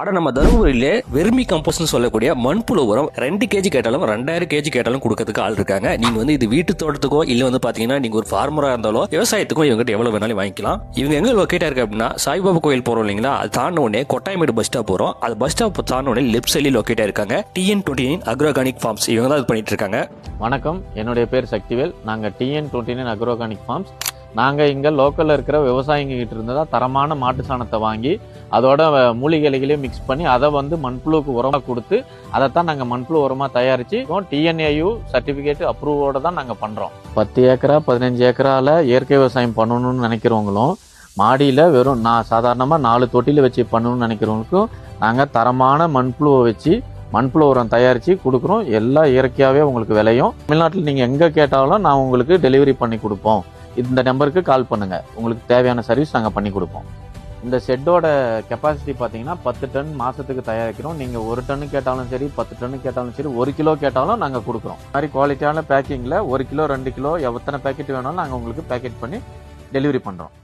ஆனா நம்ம தருமபுரியிலே வெர்மி கம்போஸ்ட்னு சொல்லக்கூடிய மண்புழு உரம் ரெண்டு கேஜி கேட்டாலும் ரெண்டாயிரம் கேஜி கேட்டாலும் கொடுக்கறதுக்கு ஆள் இருக்காங்க. நீங்க வந்து இது வீட்டு தோட்டத்துக்கோ இல்ல வந்து பாத்தீங்கன்னா நீங்க ஒரு ஃபார்மரா இருந்தாலும் விவசாயத்துக்கும் இவங்ககிட்ட எவ்வளவு வேணாலும் வாங்கிக்கலாம். இவங்க எங்க லொக்கேட்டா இருக்கு அப்படின்னா சாய்பாபா கோயில் போறோம் இல்லைங்களா? அது தாண்ட உடனே கொட்டாயமேடு பஸ் ஸ்டாப் போறோம். அது பஸ் ஸ்டாப் தாண்ட உடனே லெஃப்ட் சைட்ல லொக்கேட்டா இருக்காங்க. TN twenty nine agroganic farms இவங்க தான் இது பண்ணிட்டு இருக்காங்க. வணக்கம். என்னுடைய பேர் சக்திவேல். நாங்கள் TN twenty nine agroganic farms நாங்கள் இங்கே லோக்கலில் இருக்கிற விவசாயிங்க கிட்ட இருந்து தான் தரமான மாட்டு சாணத்தை வாங்கி அதோட மூலிகைகளையும் மிக்ஸ் பண்ணி அதை வந்து மண்புழுவுக்கு உரமாக கொடுத்து அதைத்தான் நாங்கள் மண்புழு உரமாக தயாரித்து டிஎன்ஏயு சர்டிஃபிகேட் அப்ரூவோட தான் நாங்கள் பண்ணுறோம் பத்து ஏக்கரா பதினஞ்சு ஏக்கரால இயற்கை விவசாயம் பண்ணணும்னு நினைக்கிறவங்களும் மாடியில் வெறும் நான் சாதாரணமாக நாலு தொட்டியில் வச்சு பண்ணணும்னு நினைக்கிறவங்களுக்கும் நாங்கள் தரமான மண்புழுவை வச்சு மண்புழு உரம் தயாரித்து கொடுக்குறோம். எல்லாம் இயற்கையாகவே உங்களுக்கு விளையும். தமிழ்நாட்டில் நீங்கள் எங்கே கேட்டாலும் நான் உங்களுக்கு டெலிவரி பண்ணி கொடுப்போம். இந்த நம்பருக்கு கால் பண்ணுங்கள் உங்களுக்கு தேவையான சர்வீஸ் நாங்கள் பண்ணி கொடுப்போம். இந்த ஷெட்டோட கெப்பாசிட்டி பார்த்தீங்கன்னா பத்து டன் மாதத்துக்கு தயாரிக்கிறோம். நீங்கள் ஒரு டன்னு கேட்டாலும் சரி பத்து டன்னு கேட்டாலும் சரி ஒரு கிலோ கேட்டாலும் நாங்கள் கொடுக்குறோம். மாதிரி குவாலிட்டியான பேக்கிங்கில் ஒரு கிலோ ரெண்டு கிலோ எத்தனை பேக்கெட் வேணாலும் நாங்கள் உங்களுக்கு பேக்கெட் பண்ணி டெலிவரி பண்ணுறோம்